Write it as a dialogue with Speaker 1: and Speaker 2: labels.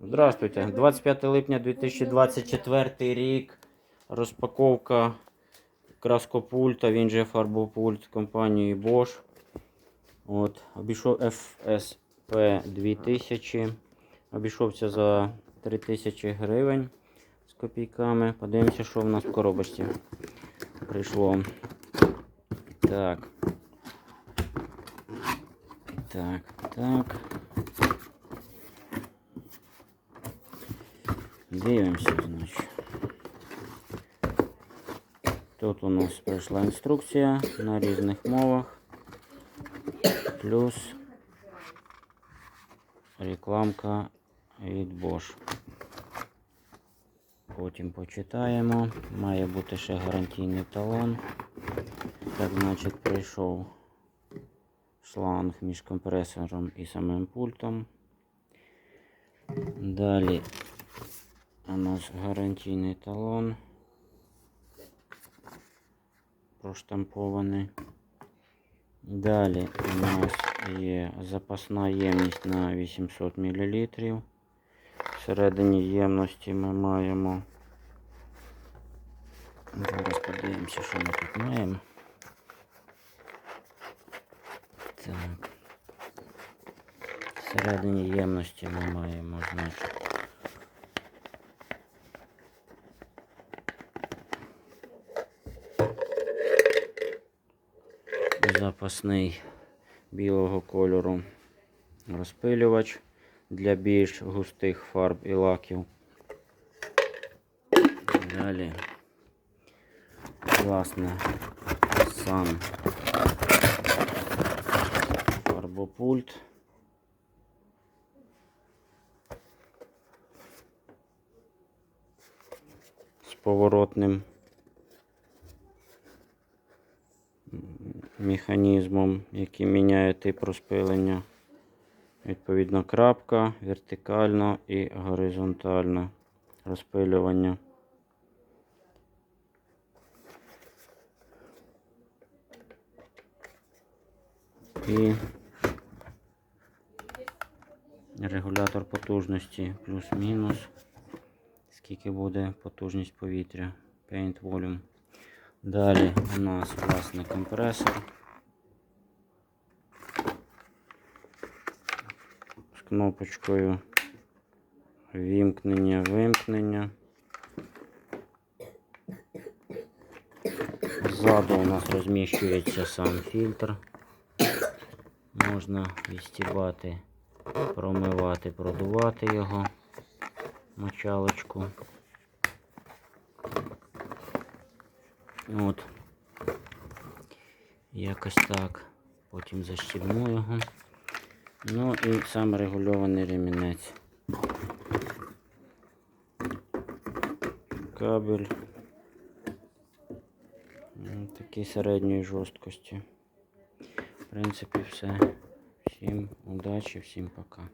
Speaker 1: Здравствуйте. 25 липня 2024 рік. Розпаковка краскопульта, він же фарбопульт компанії Bosch. От, обійшов FSP 2000. Обійшовся за 3000 гривень з копійками. Подивимося, що в нас в коробочці прийшло. Так. Так, так. Дивимося, значить. Тут у нас прийшла інструкція на різних мовах. Плюс рекламка від Bosch. Потім почитаємо. Має бути ще гарантійний талон. Так, значить, прийшов шланг між компресором і самим пультом. Далі у нас гарантійний талон. Проштампований. Далі у нас є запасна ємність на 800 мл. Всередині ємності ми маємо. Зараз подивимося, що ми тут маємо. Так. Всередині ємності ми маємо, значить. Запасний білого кольору розпилювач для більш густих фарб і лаків. Далі, власне, сам фарбопульт. З поворотним механізмом, який міняє тип розпилення. Відповідно, крапка, вертикально і горизонтально розпилювання. І регулятор потужності плюс-мінус. Скільки буде потужність повітря. Paint volume. Далі у нас власне компресор. З кнопочкою вімкнення, вимкнення. Ззаду у нас розміщується сам фільтр. Можна відстібати, промивати, продувати його мочалочку. От. Якось так. Потім защібну його. Ну і сам регульований ремінець. Кабель. М, Такий середньої жорсткості. В принципі, все. Всім удачі, всім пока.